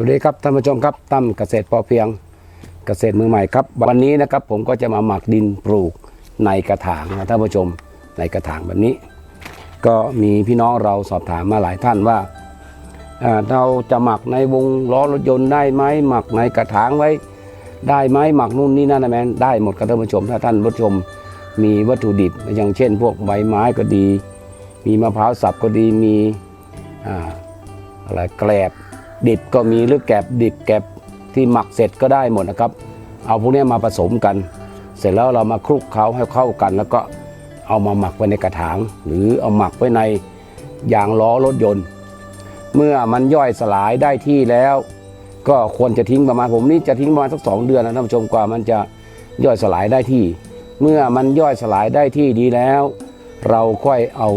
สวัสดีครับท่านผู้ชมครับตั้มเกษตรพอเพียงเกษตรมือใหม่ครับ วันนี้นะครับผมก็จะมาหมักดินปลูกในกระถางนะท่านผู้ชมในกระถางแบบนี้ ก็มีพี่น้องเราสอบถามมาหลายท่านว่าเราจะหมักในวงล้อรถยนต์ได้ไหมหมักในกระถางไว้ ได้ไหมหมักนู่นนี่นั่นนะแมนได้หมดครับท่านผู้ชม ถ้าท่านผู้ชมมีวัตถุดิบอย่างเช่น พวกใบไม้ก็ดี มีมะพร้าวสับก็ดีมีออะไรแกลบ ดิบก็มีหรือแกบดิบแกบที่หมักเสร็จก็ได้หมดนะครับ เอาพวกนี้มาผสมกัน เสร็จแล้วเรามาคลุกเคล้าให้เข้ากัน แล้วก็เอามาหมักไว้ในกระถาง หรือเอาหมักไว้ในยางล้อรถยนต์ เมื่อมันย่อยสลายได้ที่แล้ว ก็ควรจะทิ้งประมาณผมนี่จะทิ้งประมาณสักสองเดือนนะท่านผู้ชมกว่ามันจะย่อยสลายได้ที่ เมื่อมันย่อยสลายได้ที่ดีแล้ว เราค่อยเอา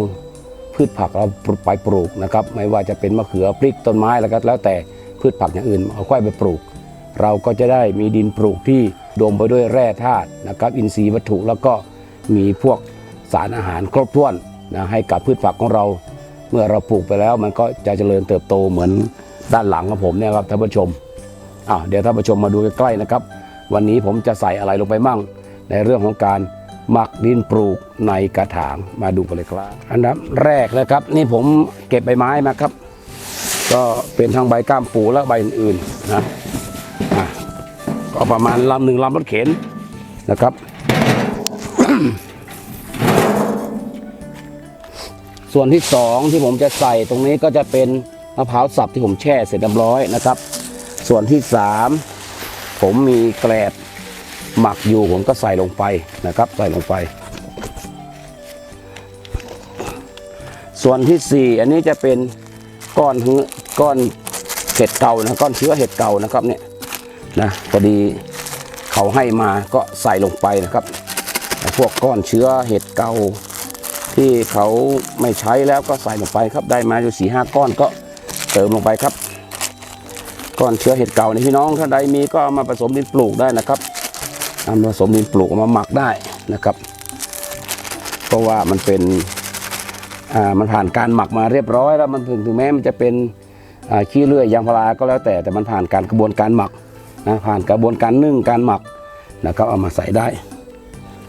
พืชผักเราไปปลูกนะครับไม่ว่าจะเป็นมะเขือพริกต้นไม้แล้วก็แล้วแต่พืชผักอย่างอื่นเอาค่อยไปปลูก เราก็จะได้มีดินปลูกที่โดมไปด้วยแร่ธาตุนะครับอินทรีย์วัตถุแล้วก็มีพวกสารอาหารครบถ้วนนะให้กับพืชผักของเรา เมื่อเราปลูกไปแล้ว มันก็จะเจริญเติบโตเหมือนด้านหลังของผมเนี่ยครับท่านผู้ชมอ่าเดี๋ยวท่านผู้ชมมาดูใกล้ๆนะครับ วันนี้ผมจะใส่อะไรลงไปมั่งในเรื่องของการ หมักดินปลูกในกระถางมาดูกันเลยครับ อันดับแรกนะครับ นี่ผมเก็บใบไม้มาครับ ก็เป็นทั้งใบก้ามปูและใบอื่นๆนะอะก็ประมาณลำหนึ่งลำรถเข็นนะครับส่วนที่สองที่ผมจะใส่ตรงนี้ก็จะเป็นมะพร้าวสับที่ผมแช่เสร็จเรียบร้อยนะครับ ส่วนที่สามผมมีแกลบ หมักอยู่ผมก็ใส่ลงไปนะครับ ใส่ลงไป ส่วนที่ 4 อันนี้จะเป็นก้อนเหือก้อนเห็ดเก่านะก้อนเชื้อเห็ดเก่านะครับเนี่ยนะพอดีเขาให้มาก็ใส่ลงไปนะครับพวกก้อนเชื้อเห็ดเก่าที่เขาไม่ใช้แล้วก็ใส่ลงไปครับได้มาอยู่สี่ห้าก้อนก็เติมลงไปครับ ก้อนเชื้อเห็ดเก่าในพี่น้องถ้าใดมีก็เอามาผสมดินปลูกได้นะครับ นำผสมดินปลูกเอามาหมักได้นะครับ เพราะว่ามันเป็นอ่ามันผ่านการหมักมาเรียบร้อยแล้วมันถึงถึงแม้มันจะเป็นขี้เลื่อยยางพาราก็แล้วแต่แต่มันผ่านการกระบวนการหมักนะผ่านกระบวนการนึ่งการหมักนะครับเอามาใส่ได้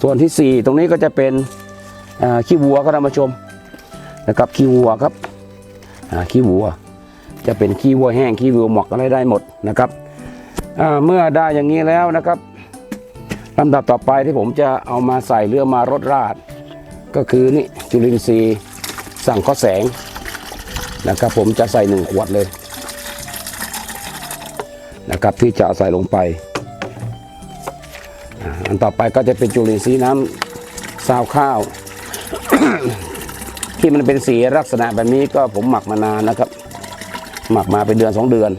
ส่วนที่ 4 ตรงนี้ก็จะเป็นขี้วัวก็ท่านผู้ชมนะครับขี้วัวครับอ่าขี้วัว จะเป็นขี้วัวแห้งขี้วัวหมักอะไรได้หมดนะครับเมื่อได้อย่างนี้แล้วนะครับ ลำดับต่อไปที่ผมจะเอามาใส่เรือมารดราด ก็คือนี่จุลินทรีย์สั่งข้อแสงนะครับผมจะใส่หนึ่งขวดเลยนะครับที่จะใส่ลงไป อันต่อไปก็จะเป็นจุลินทรีย์น้ำซาวข้าว ที่มันเป็นสีลักษณะแบบนี้ก็ผมหมักมานานนะครับ หมักมาเป็นเดือนสองเดือน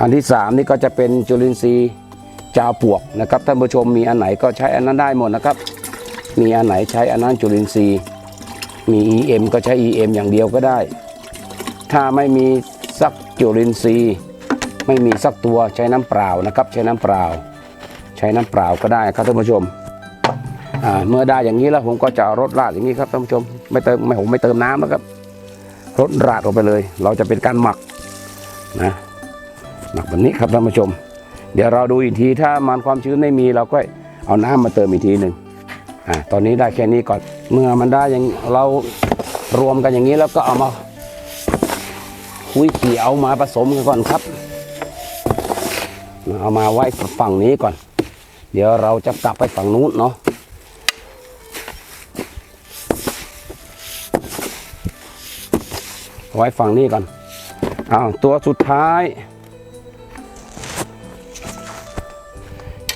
อันที่สามนี่ก็จะเป็นจุลินทรีย์ จาวปวกนะครับท่านผู้ชมมีอันไหนก็ใช้อันนั้นได้หมดนะครับ มีอันไหนใช้อันนั้นจุลินทรีย์ มี EM ก็ใช้ EM อย่างเดียวก็ได้ ถ้าไม่มีสักจุลินทรีย์ ไม่มีสักตัวใช้น้ำเปล่านะครับ ใช้น้ำเปล่า ใช้น้ำเปล่าก็ได้ครับท่านผู้ชมเมื่อได้อย่างนี้แล้วผมก็จะรถราดอย่างนี้ครับท่านผู้ชมไม่เติมไม่ผมไม่เติมน้ำนะครับรถราดลงไปเลย เราจะเป็นการหมักนะหมักแบบนี้ครับท่านผู้ชม เดี๋ยวเราดูอีกทีถ้ามันความชื้นไม่มีเราก็เอาน้ำมาเติมอีกทีหนึ่งอ่าตอนนี้ได้แค่นี้ก่อนเมื่อมันได้อย่างเรารวมกันอย่างนี้แล้วก็เอามาคุยขี่เอามาผสมกันก่อนครับ เอามาไว้ฝั่งนี้ก่อน เดี๋ยวเราจะกลับไปฝั่งนู้นเนาะไว้ฝั่งนี้ก่อนอ้าวตัวสุดท้าย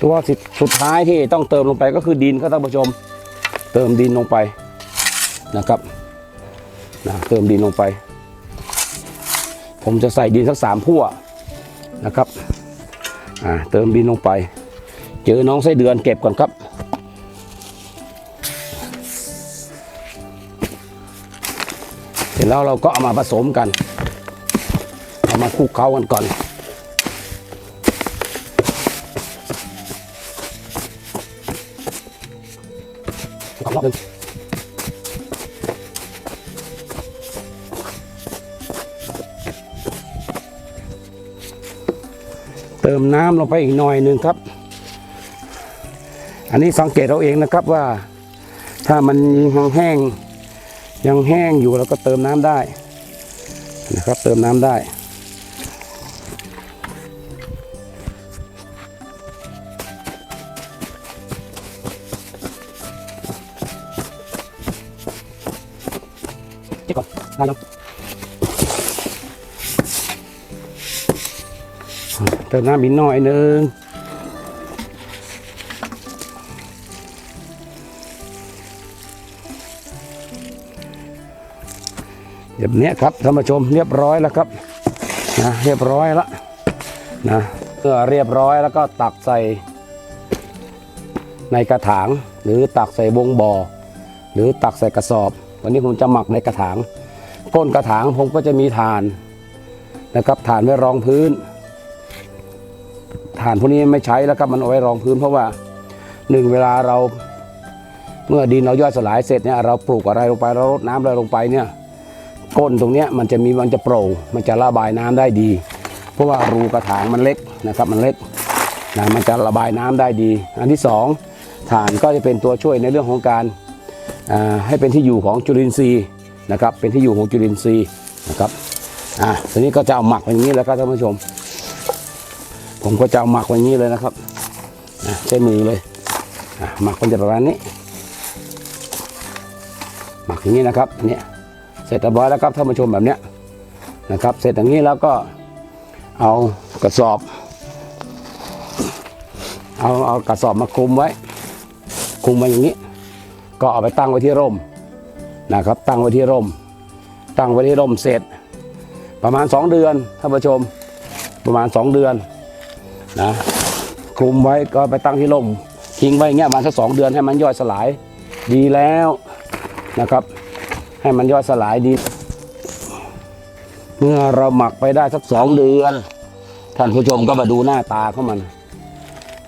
ตัวสิสุดท้ายที่ต้องเติมลงไปก็คือดินครับท่านผู้ชม เติมดินลงไปนะครับนะเติมดินลงไป ผมจะใส่ดินสักสามพั่วนะครับอ่าเติมดินลงไป เจอน้องไส้เดือนเก็บก่อนครับเสร็จแล้วเราก็เอามาผสมกัน เอามาคลุกเคล้ากันก่อน เติมน้ำลงไปอีกหน่อยหนึ่งครับ อันนี้สังเกตเราเองนะครับว่า ถ้ามันยังแห้งยังแห้งอยู่เราก็เติมน้ำได้นะครับ เติมน้ำได้เจ๊ก่อ ติมน้ำอีกหน่อยนึงแบบนี้ครับท่านผู้ชมเรียบร้อยแล้วครับนะเรียบร้อยแล้วนะเมื่อเรียบร้อยแล้วก็ตักใส่ในกระถาง หรือตักใส่วงบ่อ หรือตักใส่กระสอบ วันนี้ผมจะหมักในกระถาง ก้นกระถางผมก็จะมีฐานนะครับฐานไว้รองพื้น ฐานพวกนี้ไม่ใช้แล้วครับมันเอาไว้รองพื้นเพราะว่าหนึ่งเวลาเราเมื่อดินเราย่อยสลายเสร็จเนี่ยเราปลูกอะไรลงไปเรารดน้ำอะไรลงไปเนี่ยก้นตรงเนี้ยมันจะมีมันจะโปร่งมันจะระบายน้ำได้ดี เพราะว่ารูกระถางมันเล็กนะครับมันเล็กนะมันจะระบายน้ำได้ดี อันที่สองฐานก็จะเป็นตัวช่วยในเรื่องของการให้เป็นที่อยู่ของจุลินทรีย์นะครับเป็นที่อยู่ของจุลินทรีย์นะครับอ่าทีนี้ก็จะเอาหมักอย่างนี้แล้วครับท่านผู้ชม ผมก็จะเอาหมักไว้นี้เลยนะครับใช้มือเลยหมักมันจะประมาณนี้ หมักอย่างนี้นะครับเนี่ยเสร็จเรียบร้อยแล้วครับท่านผู้ชมแบบเนี้ยนะครับ เสร็จอย่างนี้แล้วก็เอากระสอบ เอาเอากระสอบมาคลุมไว้คลุมไว้อย่างนี้ ก็เอาไปตั้งไว้ที่ร่มนะครับ ตั้งไว้ที่ร่ม ตั้งไว้ที่ร่มเสร็จ ประมาณ 2 เดือนท่านผู้ชมประมาณ 2 เดือน นะคลุมไว้ก็ไปตั้งที่ร่มทิ้งไว้อย่างเงี้ยมาสักสองเดือนให้มันย่อยสลายดีแล้วนะครับ ให้มันย่อยสลายดี เมื่อเราหมักไปได้สักสองเดือน ท่านผู้ชมก็มาดูหน้าตาของมัน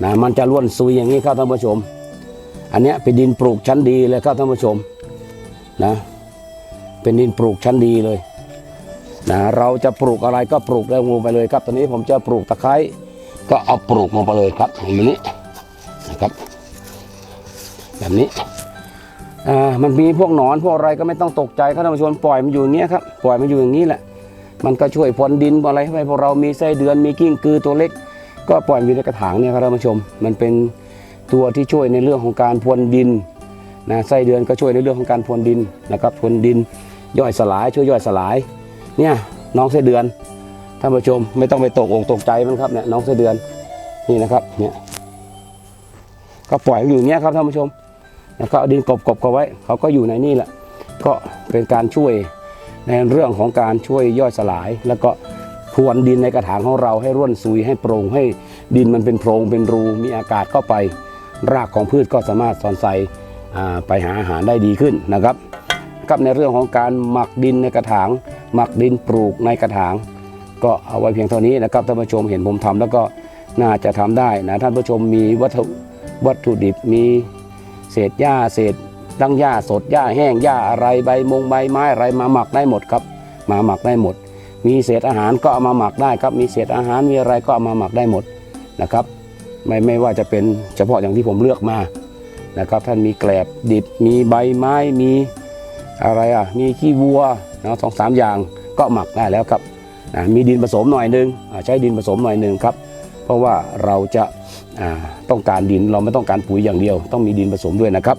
นะมันจะล้วนซุยอย่างนี้ครับท่านผู้ชม อันเนี้ยเป็นดินปลูกชั้นดีเลยครับท่านผู้ชมนะ เป็นดินปลูกชั้นดีเลยนะเราจะปลูกอะไรก็ปลูกได้ลงไปเลยครับ ตอนนี้ผมจะปลูกตะไคร้ ก็เอาปลูกลงไปเลยครับอย่างนี้นะครับ แบบนี้อ่ามันมีพวกหนอนพวกอะไรก็ไม่ต้องตกใจครับท่านผู้ชมปล่อยมันอยู่อย่างเงี้ยครับปล่อยมันอยู่อย่างนี้แหละ มันก็ช่วยพรวนดินอะไรให้พวกเรามีไส้เดือนมีกิ้งกือตัวเล็ก ก็ปล่อยมันอยู่ในกระถางเนี่ยครับท่านผู้ชม มันเป็นตัวที่ช่วยในเรื่องของการพรวนดินนะไส้เดือนก็ช่วยในเรื่องของการพรวนดินนะครับพรวนดินย่อยสลายช่วยย่อยสลายเนี่ยน้องไส้เดือน ท่านผู้ชมไม่ต้องไปตกอกตกใจมันครับเนี่ยน้องไส้เดือนนี่นะครับเนี่ยก็ปล่อยอยู่อย่างเงี้ยครับท่านผู้ชมแล้วก็เอาดินกบกบเขาไว้ เขาก็อยู่ในนี่แหละ ก็เป็นการช่วยในเรื่องของการช่วยย่อยสลาย แล้วก็พรวนดินในกระถางของเราให้ร่วนซุยให้โปร่งให้ดินมันเป็นโพรงเป็นรูมีอากาศเข้าไป รากของพืชก็สามารถสอนใส่ไปหาอาหารได้ดีขึ้นนะครับกับในเรื่องของการหมักดินในกระถาง หมักดินปลูกในกระถาง ก็เอาไว้เพียงเท่านี้นะครับท่านผู้ชมเห็นผมทำแล้วก็น่าจะทำได้นะท่านผู้ชมมีวัตถุวัตถุดิบมีเศษหญ้าเศษดั้งหญ้าสดหญ้าแห้งหญ้าอะไรใบมงใบไม้อะไรมาหมักได้หมดครับ มาหมักได้หมด มีเศษอาหารก็เอามาหมักได้ครับ มีเศษอาหารมีอะไรก็เอามาหมักได้หมดนะครับ ไม่ไม่ว่าจะเป็นเฉพาะอย่างที่ผมเลือกมานะครับ ท่านมีแกลบดิบมีใบไม้มีอะไรอะมีขี้วัวนะสองสามอย่างก็หมักได้แล้วครับ นะมีดินผสมหน่อยหนึงอ่าใช้ดินผสมหน่อยหนึ่งครับเพราะว่าเราจะาต้องการดินเราไม่ต้องการปุ๋ยอย่างเดียว ต้องมีดินผสมด้วยนะครับ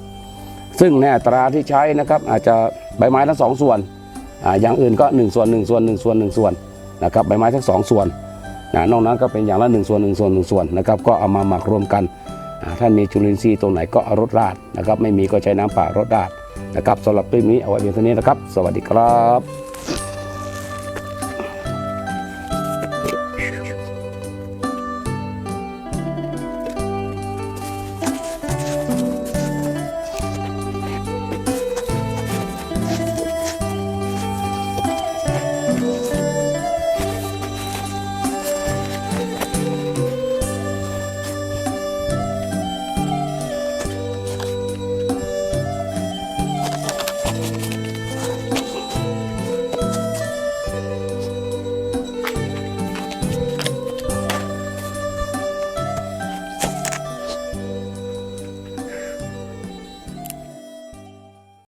ซึ่งในอัตราที่ใช้นะครับอาจจะใบไม้ทั้งสองส่วนออย่างอื่นก็ 1 ส่วน 1 ส่วน 1 ส่วน 1 ส่วนนะครับใบไม้ทั้งสองส่วนนอกนั้นก็เป็นอย่างละหนึ่งส่วนหนึ่งส่วนหนึ่งส่วนนะครับก็เอามาหมักรวมกันอ่าท่านมีจุลินทรีย์ตรงไหนก็เอารดราดนะครับไม่มีก็ใช้น้ำเปล่ารดราดนะครับสำหรับคลิปนี้เอาไว้เพียงเท่านี้นะครับ สวัสดีครับ